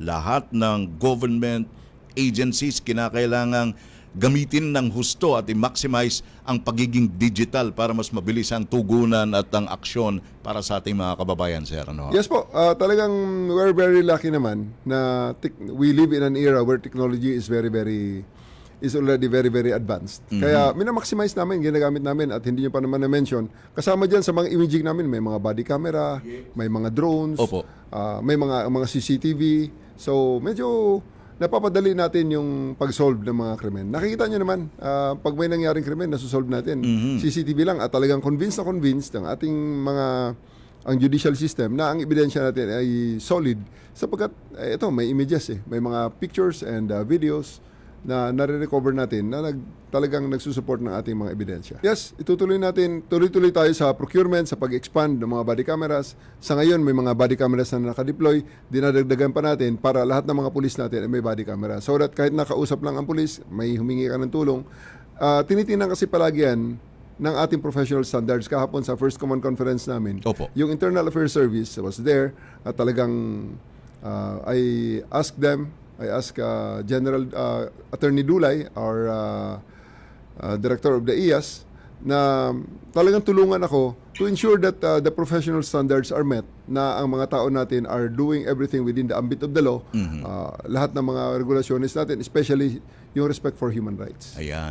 lahat ng government agencies kinakailangang gamitin ng husto at i-maximize ang pagiging digital para mas mabilis ang tugunan at ang aksyon para sa ating mga kababayan, sir. Ano? Yes po, ah, talagang we're very lucky naman na we live in an era where technology is very, very is already very, very advanced. Kaya minamaximize namin, ginagamit namin at hindi nyo pa naman na-mention. Kasama dyan sa mga imaging namin, may mga body camera, may mga drones, Opo. ah, may mga mga CCTV. So, medyo napapadali natin yung pag-solve ng mga krimen. Nakikita nyo naman, ah, pag may nangyaring krimen, nasusolve natin. CCTV lang at talagang convinced na convinced ng ating mga ang judicial system na ang ebidensya natin ay solid sapagkat eh, ito may images eh may mga pictures and uh, videos na nare-recover natin na nag, talagang nagsusupport ng ating mga ebidensya. Yes, itutuloy natin, tuloy-tuloy tayo sa procurement, sa pag-expand ng mga body cameras. Sa ngayon, may mga body cameras na nakadeploy, dinadagdagan pa natin para lahat ng mga pulis natin ay may body camera. So that kahit nakausap lang ang pulis, may humingi ka ng tulong, Ah, tinitingnan kasi palagi yan ng ating professional standards. Kahapon sa First Command Conference namin, Opo. yung Internal Affairs Service was there at talagang uh, I asked them, I asked uh, General uh, Attorney Dulay, our uh, uh, Director of the IAS, na talagang tulungan ako to ensure that uh, the professional standards are met na ang mga tao natin are doing everything within the ambit of the law. Uh, lahat ng mga regulasyones natin, especially yung respect for human rights. Ayan.